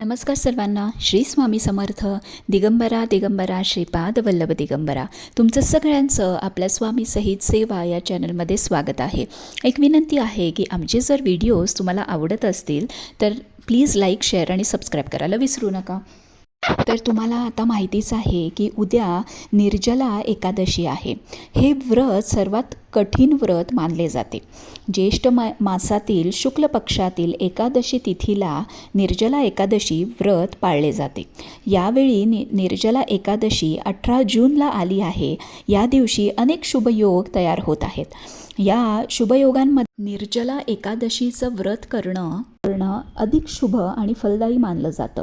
नमस्कार सर्वांना. श्री स्वामी समर्थ. दिगंबरा दिगंबरा श्रीपाद वल्लभ दिगंबरा. तुमचं सगळ्यांचं आपल्या स्वामी सहित सेवा या चॅनलमध्ये स्वागत आहे. एक विनंती आहे की आमचे जर व्हिडिओज तुम्हाला आवडत असतील तर प्लीज लाईक शेअर आणि सबस्क्राईब करायला विसरू नका. तर तुम्हाला आता माहितीच आहे की उद्या निर्जला एकादशी आहे. हे व्रत सर्वात कठीण व्रत मानले जाते. ज्येष्ठ मा मासातील शुक्ल पक्षातील एकादशी तिथीला निर्जला एकादशी व्रत पाळले जाते. यावेळी नि निर्जला एकादशी अठरा जूनला आली आहे. या दिवशी अनेक शुभयोग तयार होत आहेत. या शुभयोगांमध्ये निर्जला एकादशीचं व्रत करणं करणं अधिक शुभ आणि फलदायी मानलं जातं.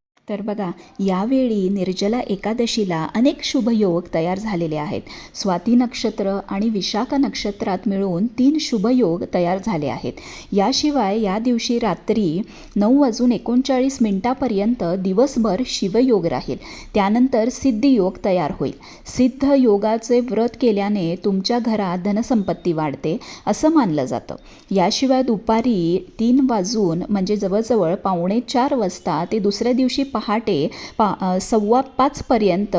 तर बघा यावेळी निर्जला एकादशीला अनेक शुभयोग तयार झालेले आहेत. स्वाती नक्षत्र आणि विशाखा नक्षत्रात मिळून तीन शुभयोग तयार झाले आहेत. याशिवाय या दिवशी रात्री नऊ वाजून एकोणचाळीस मिनिटापर्यंत दिवसभर शिवयोग राहील. त्यानंतर सिद्धियोग तयार होईल. सिद्ध योगाचे व्रत केल्याने तुमच्या घरात धनसंपत्ती वाढते असं मानलं जातं. याशिवाय दुपारी तीन वाजून म्हणजे जवळजवळ पावणे चार वाजता ते दुसऱ्या दिवशी पहाटे पा सव्वा पाचपर्यंत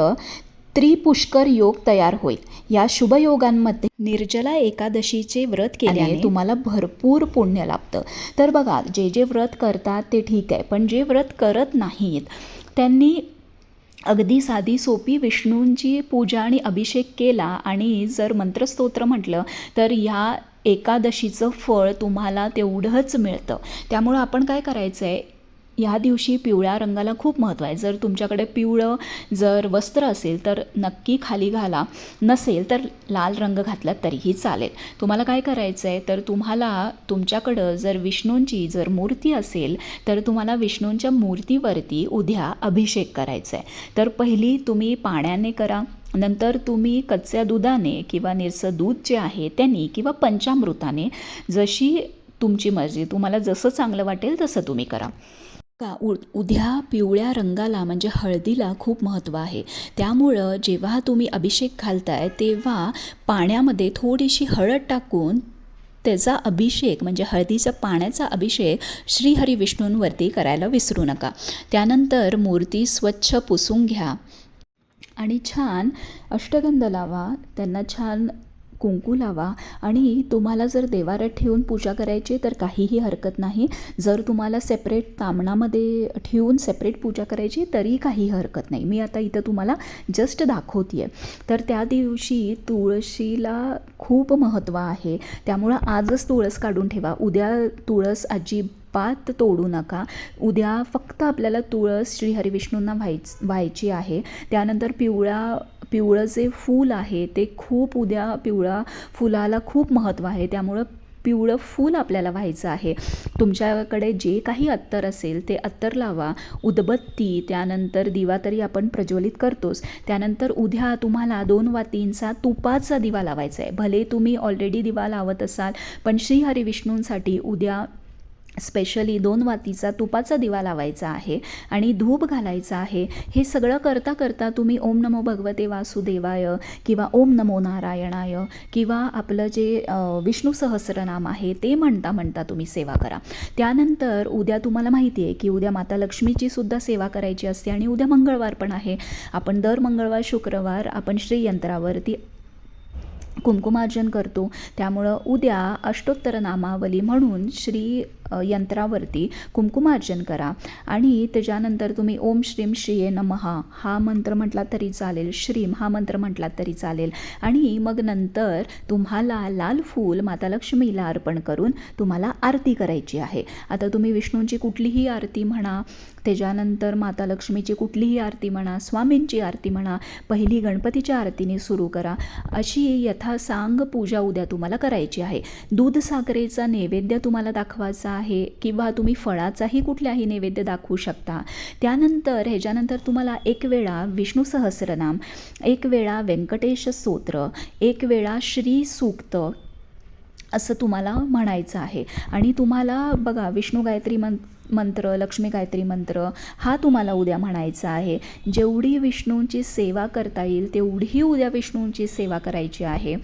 त्रिपुष्कर योग तयार होईल. या शुभयोगांमध्ये निर्जला एकादशीचे व्रत केल्याने तुम्हाला भरपूर पुण्य लाभतं. तर बघा जे जे व्रत करतात ते ठीक आहे पण जे व्रत करत नाहीत त्यांनी अगदी साधी सोपी विष्णूंची पूजा आणि अभिषेक केला आणि जर मंत्रस्तोत्र म्हटलं तर ह्या एकादशीचं फळ तुम्हाला तेवढंच मिळतं. त्यामुळं आपण काय करायचं आहे या दिवशी पिवळ्या रंगाला खूप महत्त्व आहे. जर तुमच्याकडे पिवळं जर वस्त्र असेल तर नक्की खाली घाला. नसेल तर लाल रंग घातला तरीही चालेल. तुम्हाला काय करायचं आहे तर तुम्हाला तुमच्याकडं जर विष्णूंची जर मूर्ती असेल तर तुम्हाला विष्णूंच्या मूर्तीवरती उद्या अभिषेक करायचा आहे तर पहिली तुम्ही पाण्याने करा. नंतर तुम्ही कच्च्या दुधाने किंवा निरसं दूध जे आहे त्यांनी किंवा पंचामृताने जशी तुमची मर्जी तुम्हाला जसं चांगलं वाटेल तसं तुम्ही करा. का? उ उद्या पिवळ्या रंगाला म्हणजे हळदीला खूप महत्त्व आहे. त्यामुळं जेव्हा तुम्ही अभिषेक घालताय तेव्हा पाण्यामध्ये थोडीशी हळद टाकून त्याचा अभिषेक म्हणजे हळदीचा पाण्याचा अभिषेक श्रीहरी विष्णूंवरती करायला विसरू नका. त्यानंतर मूर्ती स्वच्छ पुसून घ्या. आणि छान अष्टगंध लावा. त्यांना छान कुंकू लावा. आणि तुम्हाला जर देवारात ठेवून पूजा करायची तर काहीही हरकत नाही. जर तुम्हाला सेपरेट तामणामध्ये ठेवून सेपरेट पूजा करायची तरी काही हरकत नाही. मी आता इथं तुम्हाला जस्ट दाखवते आहे तर त्या दिवशी तुळशीला खूप महत्त्व आहे. त्यामुळं आजच तुळस काढून ठेवा. उद्या तुळस अजिबात तोडू नका. उद्या फक्त आपल्याला तुळस श्री हरिविष्णूंना व्हायच व्हायची आहे. त्यानंतर पिवळा पिवळं जे फूल आहे ते खूप उद्या पिवळा फुलाला खूप महत्त्व आहे. त्यामुळं पिवळं फूल आपल्याला व्हायचं आहे. तुमच्याकडे जे काही अत्तर असेल ते अत्तर लावा. उदबत्ती त्यानंतर दिवा तरी आपण प्रज्वलित करतोच. त्यानंतर उद्या तुम्हाला दोन वातींचा तुपाचा दिवा लावायचा आहे. भले तुम्ही ऑलरेडी दिवा लावत असाल पण श्री हरिविष्णूंसाठी उद्या स्पेशली दोन वातीचा तुपाचा दिवा लावायचा आहे आणि धूप घालायचा आहे. हे सगळं करता करता तुम्ही ओम नमो भगवते वासुदेवाय किंवा ओम नमो नारायणाय किंवा आपलं जे विष्णू सहस्रनाम आहे ते म्हणता म्हणता तुम्ही सेवा करा. त्यानंतर उद्या तुम्हाला माहिती आहे की उद्या माता लक्ष्मीची सुद्धा सेवा करायची असते आणि उद्या मंगळवार पण आहे. आपण दर मंगळवार शुक्रवार आपण श्रीयंत्रावरती कुंकुमार्जन करतो. त्यामुळं उद्या अष्टोत्तर नामावली म्हणून श्री यंत्रावरती कुंकुमार्जन करा. आणि त्याच्यानंतर तुम्ही ओम श्रीम श्रीये नमहा हा मंत्र म्हटला तरी चालेल. श्रीम हा मंत्र म्हटला तरी चालेल. आणि मग नंतर तुम्हाला लाल फूल माता लक्ष्मीला अर्पण करून तुम्हाला आरती करायची आहे. आता तुम्ही विष्णूंची कुठलीही आरती म्हणा त्याच्यानंतर माता लक्ष्मीची कुठलीही आरती म्हणा स्वामींची आरती म्हणा पहिली गणपतीच्या आरतीने सुरू करा. अशी यथासांग पूजा उद्या तुम्हाला करायची आहे. दूध साखरेचा नैवेद्य तुम्हाला दाखवायचा आहे. आहे किंवा तुम्ही फळाचाही कुठल्याही नैवेद्य दाखवू शकता. त्यानंतर ह्याच्यानंतर तुम्हाला एक वेळा विष्णू सहस्रनाम एक वेळा व्यंकटेश स्तोत्र एक वेळा श्री सूक्त असं तुम्हाला म्हणायचं आहे. आणि तुम्हाला बघा विष्णू गायत्री मं मंत्र लक्ष्मी गायत्री मंत्र हा तुम्हाला उद्या म्हणायचा आहे. जेवढी विष्णूंची सेवा करता येईल तेवढी उद्या विष्णूंची सेवा करायची आहे.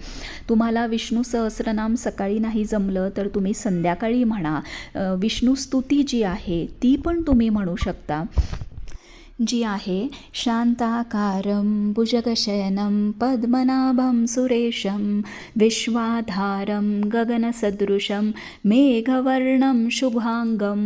तुम्हाला विष्णू सहस्रनाम सकाळी नाही जमलं तर तुम्ही संध्याकाळी म्हणा. विष्णू स्तुती जी आहे ती पण तुम्ही म्हणू शकता. जी आहे शांताकारं भुजगशयनं पद्मनाभं सुरेशं विश्वाधारं गगनसदृशं मेघवर्णं शुभांगम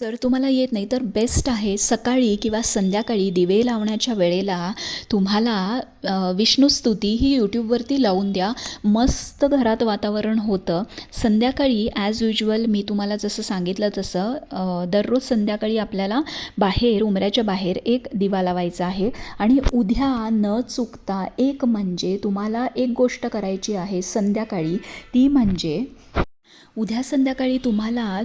तर तुम्हाला येत नाही तर बेस्ट आहे सकाळी किंवा संध्याकाळी दिवे लावण्याच्या वेळेला तुम्हाला विष्णुस्तुती ही यूट्यूबवरती लावून द्या. मस्त घरात वातावरण होतं. संध्याकाळी ॲज युजल मी तुम्हाला जसं सांगितलं तसं दररोज संध्याकाळी आपल्याला बाहेर उमऱ्याच्या बाहेर एक दिवा लावायचा आहे. आणि उद्या न चुकता एक म्हणजे तुम्हाला एक गोष्ट करायची आहे संध्याकाळी. ती म्हणजे उद्या संध्याकाळी तुम्हाला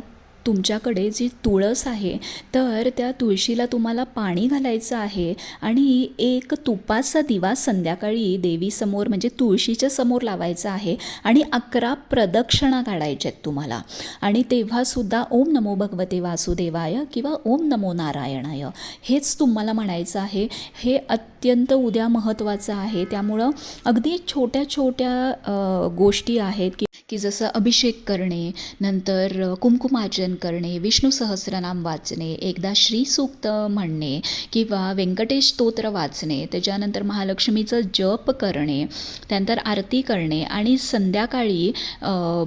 तुमच्याकडे जी तुळस आहे तर त्या तुळशीला तुम्हाला पाणी घालायचं आहे आणि एक तुपाचा दिवा संध्याकाळी देवीसमोर म्हणजे तुळशीच्या समोर लावायचा आहे आणि अकरा प्रदक्षिणा काढायच्या आहेत तुम्हाला. आणि तेव्हासुद्धा ओम नमो भगवते वासुदेवाय किंवा ओम नमो नारायणाय. हेच तुम्हाला म्हणायचं आहे. हे अत्यंत उद्या महत्त्वाचं आहे. त्यामुळं अगदी छोट्या छोट्या गोष्टी आहेत की की जसं अभिषेक करणे नंतर कुंकुमार्जन करणे विष्णू सहस्रनाम वाचणे एकदा श्रीसूक्त म्हणणे किंवा व्यंकटेश स्तोत्र वाचणे त्याच्यानंतर महालक्ष्मीचं जप करणे त्यानंतर आरती करणे आणि संध्याकाळी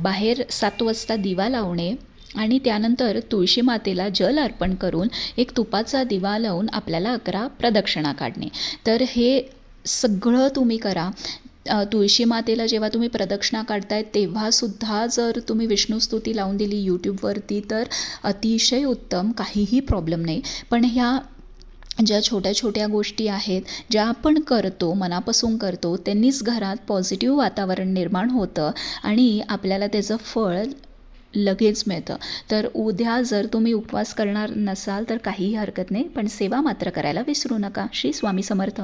बाहेर सात वाजता दिवा लावणे आणि त्यानंतर तुळशी मातेला जल अर्पण करून एक तुपाचा दिवा लावून आपल्याला अकरा प्रदक्षिणा काढणे. तर हे सगळं तुम्ही करा. तुळशी मातेला जेव्हा तुम्ही प्रदक्षिणा काढताय तेव्हासुद्धा जर तुम्ही विष्णुस्तुती लावून दिली यूट्यूबवरती तर अतिशय उत्तम. काहीही प्रॉब्लेम नाही. पण ह्या ज्या छोट्या छोट्या गोष्टी आहेत ज्या आपण करतो मनापासून करतो त्यांनीच घरात पॉझिटिव्ह वातावरण निर्माण होतं आणि आपल्याला त्याचं फळ लगेच मिळतं. तर उद्या जर तुम्ही उपवास करणार नसाल तर काहीही हरकत नाही पण सेवा मात्र करायला विसरू नका. श्री स्वामी समर्थ.